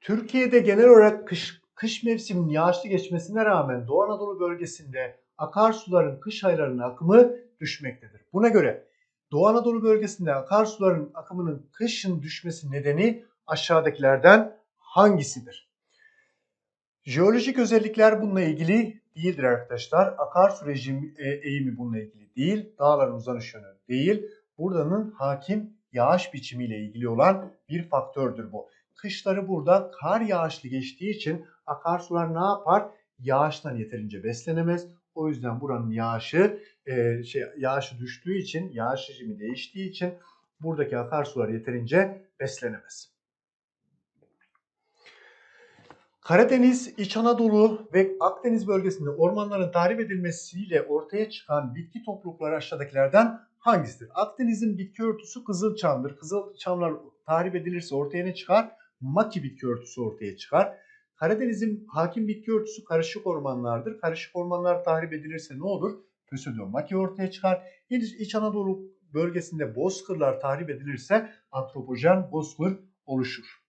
Türkiye'de genel olarak kış, kış mevsiminin yağışlı geçmesine rağmen Doğu Anadolu bölgesinde akarsuların kış aylarının akımı düşmektedir. Buna göre Doğu Anadolu bölgesinde akarsuların akımının kışın düşmesi nedeni aşağıdakilerden hangisidir? Jeolojik özellikler bununla ilgili değildir arkadaşlar. Akarsu rejimi e, eğimi bununla ilgili değil. Dağların uzanış yönü değil. Buranın hakim yağış biçimiyle ilgili olan bir faktördür bu. Kışları burada kar yağışlı geçtiği için akarsular ne yapar? Yağıştan yeterince beslenemez. O yüzden buranın yağışı e, şey yağışı düştüğü için, yağış rejimi değiştiği için buradaki akarsular yeterince beslenemez. Karadeniz, İç Anadolu ve Akdeniz bölgesinde ormanların tahrip edilmesiyle ortaya çıkan bitki toplulukları aşağıdakilerden hangisidir? Akdeniz'in bitki örtüsü kızılçamdır. Kızılçamlar tahrip edilirse ortaya ne çıkar? Maki bitki örtüsü ortaya çıkar. Karadeniz'in hakim bitki örtüsü karışık ormanlardır. Karışık ormanlar tahrip edilirse ne olur? Pösödyon maki ortaya çıkar. İç, İç Anadolu bölgesinde bozkırlar tahrip edilirse antropojen bozkır oluşur.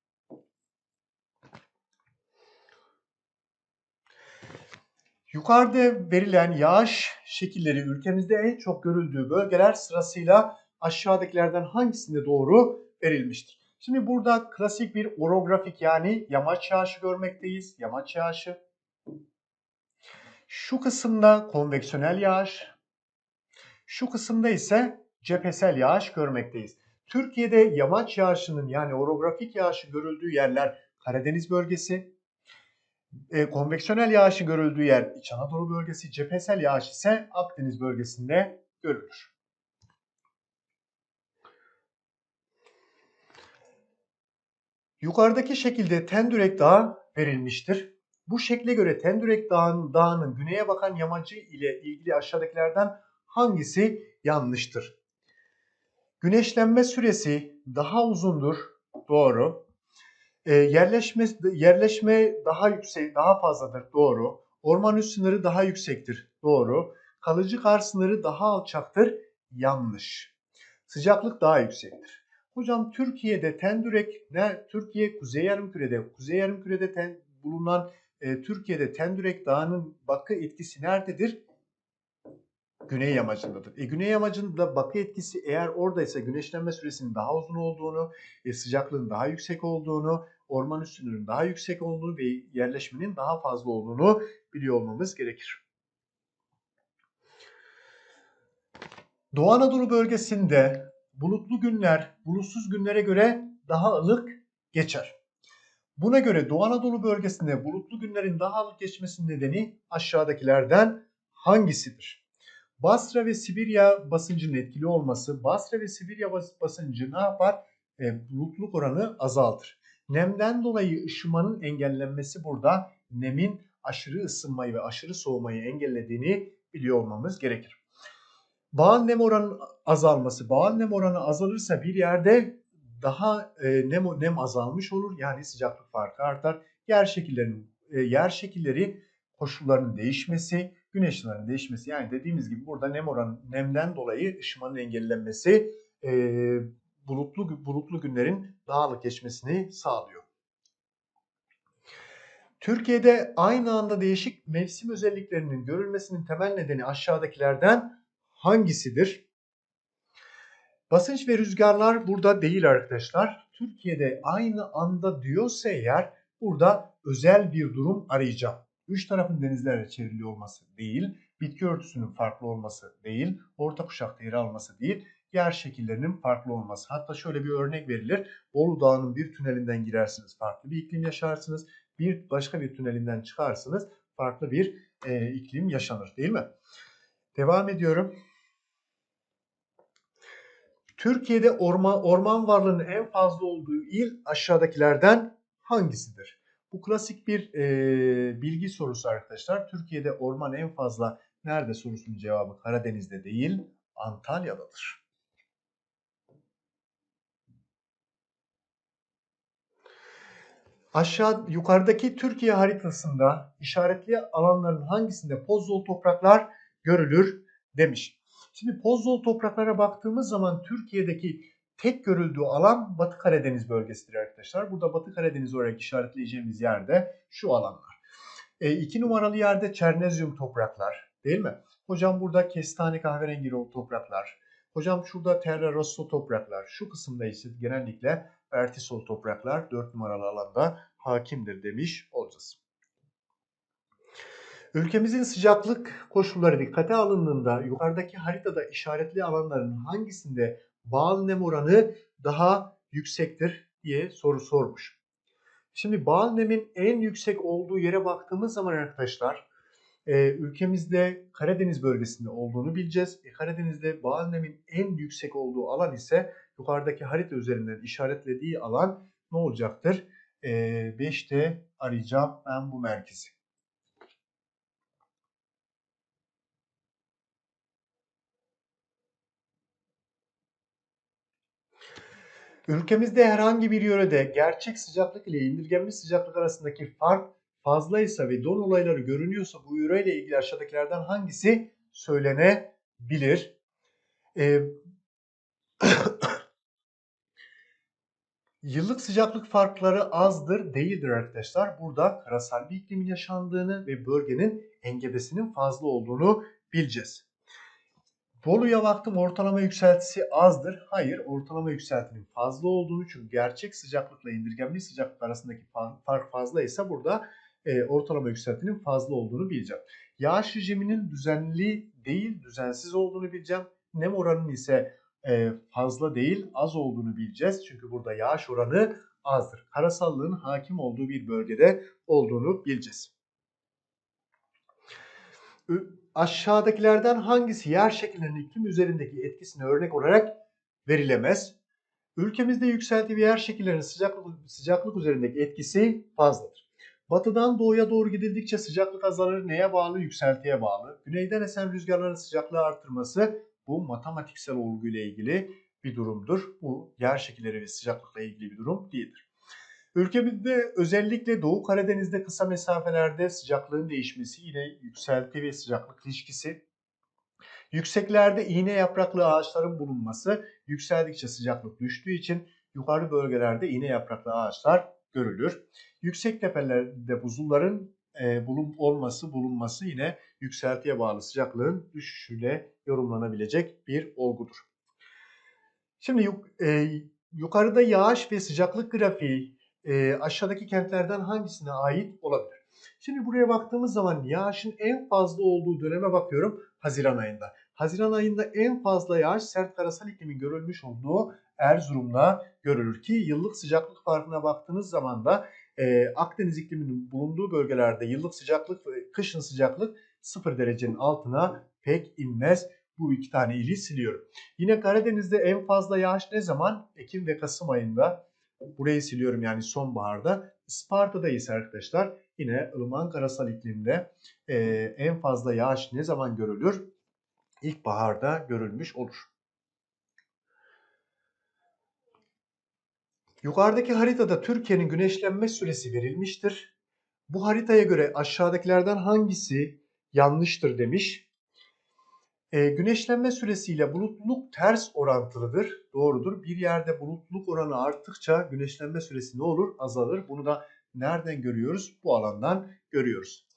Yukarıda verilen yağış şekilleri ülkemizde en çok görüldüğü bölgeler sırasıyla aşağıdakilerden hangisinde doğru verilmiştir? Şimdi burada klasik bir orografik yani yamaç yağışı görmekteyiz. Yamaç yağışı. Şu kısımda konveksiyonel yağış. Şu kısımda ise cephesel yağış görmekteyiz. Türkiye'de yamaç yağışının yani orografik yağışı görüldüğü yerler Karadeniz bölgesi, e, konveksiyonel yağışın görüldüğü yer İç Anadolu bölgesi, cephesel yağış ise Akdeniz bölgesinde görülür. Yukarıdaki şekilde Tendürek Dağı verilmiştir. Bu şekle göre Tendürek Dağı'nın, dağının güneye bakan yamacı ile ilgili aşağıdakilerden hangisi yanlıştır? Güneşlenme süresi daha uzundur. Doğru. E, yerleşme yerleşme daha yüksek, daha fazladır. Doğru. Orman üst sınırı daha yüksektir. Doğru. Kalıcı kar sınırı daha alçaktır. Yanlış. Sıcaklık daha yüksektir. Hocam Türkiye'de tendürek ne? Türkiye Kuzey Yarımküre'de, Kuzey Yarımküre'de ten, bulunan e, Türkiye'de Tendürek Dağı'nın bakı etkisi nerededir? Güney yamacındadır. E, güney yamacında bakı etkisi eğer oradaysa güneşlenme süresinin daha uzun olduğunu, e, sıcaklığın daha yüksek olduğunu, orman üstünlüğünün daha yüksek olduğunu ve yerleşmenin daha fazla olduğunu biliyor olmamız gerekir. Doğu Anadolu bölgesinde bulutlu günler bulutsuz günlere göre daha ılık geçer. Buna göre Doğu Anadolu bölgesinde bulutlu günlerin daha ılık geçmesinin nedeni aşağıdakilerden hangisidir? Basra ve Sibirya basıncının etkili olması, Basra ve Sibirya basıncı ne yapar? E, bulutluk oranı azaltır. Nemden dolayı ışımanın engellenmesi burada nemin aşırı ısınmayı ve aşırı soğumayı engellediğini biliyor olmamız gerekir. Bağın nem oranının azalması, bağın nem oranı azalırsa bir yerde daha e, nem, nem azalmış olur. Yani sıcaklık farkı artar. Yer şekillerinin e, yer şekilleri koşullarının değişmesi, güneş ışınlarının değişmesi. Yani dediğimiz gibi burada nem oranı nemden dolayı ışımanın engellenmesi e, bulutlu bulutlu günlerin dağlık geçmesini sağlıyor. Türkiye'de aynı anda değişik mevsim özelliklerinin görülmesinin temel nedeni aşağıdakilerden hangisidir? Basınç ve rüzgarlar burada değil arkadaşlar. Türkiye'de aynı anda diyorsa eğer burada özel bir durum arayacağım. Üç tarafın denizlerle çevrili olması değil, bitki örtüsünün farklı olması değil, orta kuşakta yer alması değil, yer şekillerinin farklı olması. Hatta şöyle bir örnek verilir. Bolu Dağı'nın bir tünelinden girersiniz, farklı bir iklim yaşarsınız. Bir başka bir tünelinden çıkarsınız, farklı bir e, iklim yaşanır değil mi? Devam ediyorum. Türkiye'de orman, orman varlığının en fazla olduğu il aşağıdakilerden hangisidir? Bu klasik bir e, bilgi sorusu arkadaşlar. Türkiye'de orman en fazla nerede sorusunun cevabı Karadeniz'de değil Antalya'dadır. Aşağı yukarıdaki Türkiye haritasında işaretli alanların hangisinde pozzol topraklar görülür demiş. Şimdi pozzol topraklara baktığımız zaman Türkiye'deki tek görüldüğü alan Batı Karadeniz bölgesidir arkadaşlar. Burada Batı Karadeniz olarak işaretleyeceğimiz yerde şu alanlar. E, iki numaralı yerde Çernezyum topraklar değil mi? Hocam burada kestane kahverengi topraklar. Hocam şurada terra rosso topraklar. Şu kısımda ise genellikle vertisol topraklar 4 numaralı alanda hakimdir demiş olacağız. Ülkemizin sıcaklık koşulları dikkate alındığında yukarıdaki haritada işaretli alanların hangisinde bağıl nem oranı daha yüksektir diye soru sormuş. Şimdi bağıl nemin en yüksek olduğu yere baktığımız zaman arkadaşlar e, ülkemizde Karadeniz bölgesinde olduğunu bileceğiz. E, Karadeniz'de bağıl nemin en yüksek olduğu alan ise yukarıdaki harita üzerinden işaretlediği alan ne olacaktır? E, 5'te arayacağım ben bu merkezi. Ülkemizde herhangi bir yörede gerçek sıcaklık ile indirgenmiş sıcaklık arasındaki fark fazlaysa ve don olayları görünüyorsa bu yöreyle ilgili aşağıdakilerden hangisi söylenebilir? Ee, Yıllık sıcaklık farkları azdır, değildir arkadaşlar. Burada karasal bir iklimin yaşandığını ve bölgenin engebesinin fazla olduğunu bileceğiz. Bolu'ya baktım ortalama yükseltisi azdır. Hayır ortalama yükseltinin fazla olduğunu çünkü gerçek sıcaklıkla indirgenmiş sıcaklık arasındaki fark fazla ise burada e, ortalama yükseltinin fazla olduğunu bileceğim. Yağış rejiminin düzenli değil düzensiz olduğunu bileceğim. Nem oranının ise e, fazla değil az olduğunu bileceğiz. Çünkü burada yağış oranı azdır. Karasallığın hakim olduğu bir bölgede olduğunu bileceğiz aşağıdakilerden hangisi yer şekillerinin iklim üzerindeki etkisine örnek olarak verilemez? Ülkemizde yükselti ve yer şekillerinin sıcaklık, sıcaklık üzerindeki etkisi fazladır. Batıdan doğuya doğru gidildikçe sıcaklık azalır. Neye bağlı? Yükseltiye bağlı. Güneyden esen rüzgarların sıcaklığı artırması bu matematiksel olguyla ilgili bir durumdur. Bu yer şekilleri ve sıcaklıkla ilgili bir durum değildir. Ülkemizde özellikle Doğu Karadeniz'de kısa mesafelerde sıcaklığın değişmesi yine yükselti ve sıcaklık ilişkisi. Yükseklerde iğne yapraklı ağaçların bulunması yükseldikçe sıcaklık düştüğü için yukarı bölgelerde iğne yapraklı ağaçlar görülür. Yüksek tepelerde buzulların e, bulun, olması, bulunması yine yükseltiye bağlı sıcaklığın düşüşüyle yorumlanabilecek bir olgudur. Şimdi e, yukarıda yağış ve sıcaklık grafiği e, aşağıdaki kentlerden hangisine ait olabilir? Şimdi buraya baktığımız zaman yağışın en fazla olduğu döneme bakıyorum Haziran ayında. Haziran ayında en fazla yağış sert karasal iklimin görülmüş olduğu Erzurum'da görülür ki yıllık sıcaklık farkına baktığınız zaman da e, Akdeniz ikliminin bulunduğu bölgelerde yıllık sıcaklık ve kışın sıcaklık 0 derecenin altına pek inmez. Bu iki tane ili siliyorum. Yine Karadeniz'de en fazla yağış ne zaman? Ekim ve Kasım ayında Burayı siliyorum yani sonbaharda. Isparta'da ise arkadaşlar yine ılıman karasal iklimde e, en fazla yağış ne zaman görülür? İlkbaharda görülmüş olur. Yukarıdaki haritada Türkiye'nin güneşlenme süresi verilmiştir. Bu haritaya göre aşağıdakilerden hangisi yanlıştır demiş. E, güneşlenme süresiyle bulutluluk ters orantılıdır. Doğrudur. Bir yerde bulutluluk oranı arttıkça güneşlenme süresi ne olur? Azalır. Bunu da nereden görüyoruz? Bu alandan görüyoruz.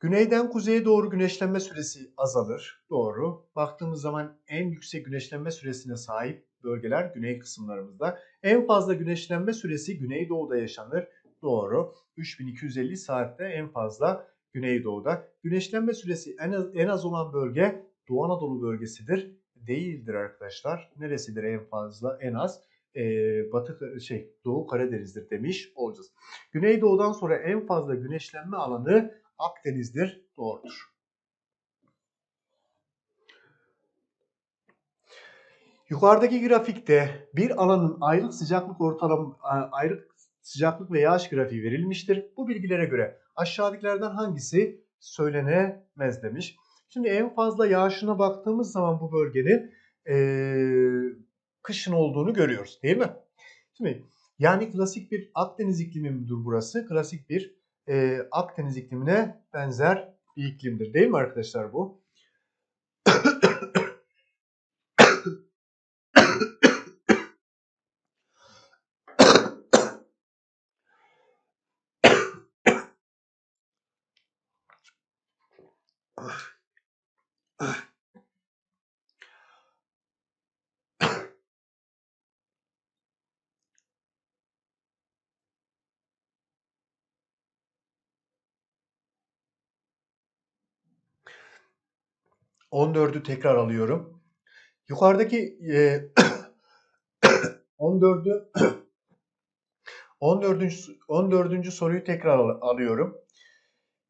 Güneyden kuzeye doğru güneşlenme süresi azalır. Doğru. Baktığımız zaman en yüksek güneşlenme süresine sahip bölgeler güney kısımlarımızda. En fazla güneşlenme süresi güneydoğuda yaşanır. Doğru. 3250 saatte en fazla Güneydoğu'da. Güneşlenme süresi en az, en az olan bölge Doğu Anadolu bölgesidir. Değildir arkadaşlar. Neresidir en fazla en az? Ee, Batı şey Doğu Karadeniz'dir demiş olacağız. Güneydoğu'dan sonra en fazla güneşlenme alanı Akdeniz'dir. Doğrudur. Yukarıdaki grafikte bir alanın aylık sıcaklık ortalama aylık sıcaklık ve yağış grafiği verilmiştir. Bu bilgilere göre aşağıdakilerden hangisi söylenemez demiş. Şimdi en fazla yağışına baktığımız zaman bu bölgenin ee, kışın olduğunu görüyoruz değil mi? Şimdi yani klasik bir Akdeniz iklimi midir burası? Klasik bir e, Akdeniz iklimine benzer bir iklimdir değil mi arkadaşlar bu? 14'ü tekrar alıyorum. Yukarıdaki e, 14'ü 14. 14. soruyu tekrar al- alıyorum.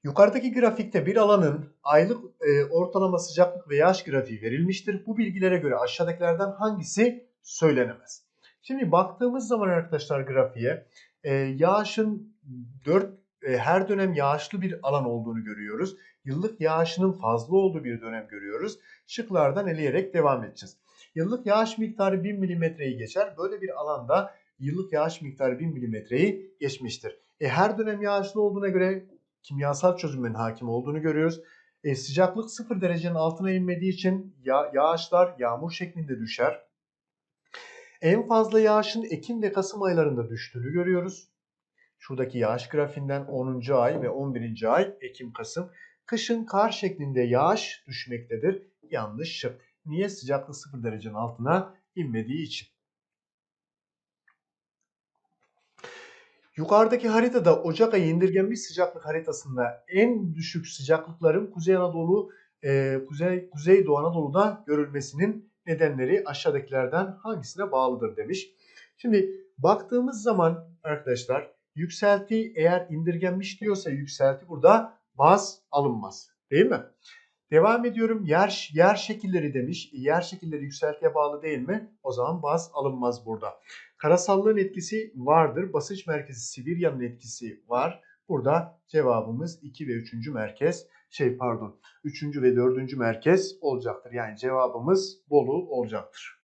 Yukarıdaki grafikte bir alanın aylık e, ortalama sıcaklık ve yağış grafiği verilmiştir. Bu bilgilere göre aşağıdakilerden hangisi söylenemez? Şimdi baktığımız zaman arkadaşlar grafiğe e, yağışın 4 e, her dönem yağışlı bir alan olduğunu görüyoruz. Yıllık yağışının fazla olduğu bir dönem görüyoruz. Şıklardan eleyerek devam edeceğiz. Yıllık yağış miktarı 1000 milimetreyi geçer. Böyle bir alanda yıllık yağış miktarı 1000 milimetreyi geçmiştir. E, her dönem yağışlı olduğuna göre kimyasal çözümün hakim olduğunu görüyoruz. E, sıcaklık 0 derecenin altına inmediği için ya, yağışlar yağmur şeklinde düşer. En fazla yağışın Ekim ve Kasım aylarında düştüğünü görüyoruz. Şuradaki yağış grafiğinden 10. ay ve 11. ay Ekim-Kasım. Kışın kar şeklinde yağış düşmektedir. Yanlış şık. Niye? Sıcaklık 0 derecenin altına inmediği için. Yukarıdaki haritada Ocak ayı indirgenmiş sıcaklık haritasında en düşük sıcaklıkların Kuzey Anadolu, e, Kuzey Kuzeydoğu Anadolu'da görülmesinin nedenleri aşağıdakilerden hangisine bağlıdır demiş. Şimdi baktığımız zaman arkadaşlar yükselti eğer indirgenmiş diyorsa yükselti burada baz alınmaz. Değil mi? Devam ediyorum. Yer, yer şekilleri demiş. Yer şekilleri yükseltiye bağlı değil mi? O zaman baz alınmaz burada. Karasallığın etkisi vardır. Basınç merkezi Sibirya'nın etkisi var. Burada cevabımız 2 ve 3. merkez şey pardon 3. ve 4. merkez olacaktır. Yani cevabımız Bolu olacaktır.